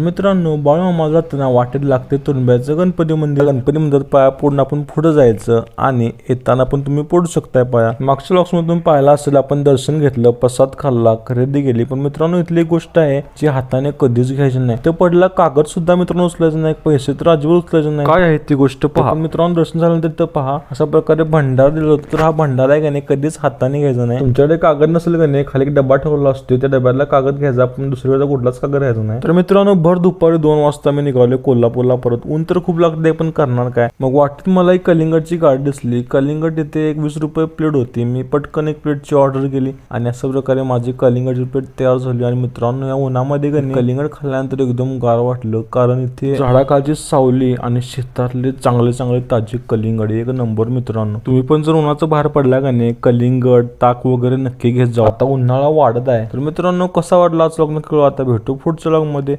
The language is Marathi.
मित्रांनो बाळूमामा जाताना वाटेत लागते तुंब्याचं गणपती मंदिर. गणपती मंदिरात पाया पडून आपण पुढे जायचं आणि येताना पण तुम्ही पडू शकताय पाया. मागच्या लॉक्समध्ये तुम्ही पाहिला असेल आपण दर्शन घेतलं प्रसाद खाल्ला खरेदी केली. पण मित्रांनो इथली एक गोष्ट आहे जी हाताने कधीच घ्यायची नाही. तर पडला कागद सुद्धा मित्रांनो उचलायचं नाही पैसे तर अजिबात उचलायचे नाही. काय आहे ती गोष्ट पहा. मित्रांनो दर्शन झाल्यानंतर तर पहा. अशा प्रकारे भंडार दिला होता तर हा भंडार आहे का नाही कधीच हाताने घ्यायचा नाही. तुमच्याकडे कागद नसेल का नाही खाली एक डबा ठेवला असतो त्या डब्यातला कागद घ्यायचा आपण दुसरीकडे कुठलाच कागद घ्यायचा नाही. तर मित्रांनो भर दुपारी दोन वाजता मी निघालो कोल्हापूरला परत. ऊन तर खूप लागते पण करणार काय? मग वाटेत मला एक कलिंगडची गाडी दिसली. कलिंगड तिथे एक वीस रुपये प्लेट होती. मी पटकन एक प्लेटची ऑर्डर केली आणि अशा प्रकारे माझी कलिंगडची प्लेट तयार झाली. आणि मित्रांनो या उन्हामध्ये कलिंगड खाल्ल्यानंतर एकदम गार वाटलं. कारण इथे झाडाखालची सावली आणि शेतातले चांगले चांगले ताजे कलिंगड. एक नंबर मित्रांनो. तुम्ही पण जर उन्हाचं बाहेर पडला का नाही कलिंगड ताक वगैरे नक्की घेत जाऊ आता उन्हाळा वाढत आहे. तर मित्रांनो कसा वाटला आज लग्न? कळू आता भेटू पुढच्या लग्नमध्ये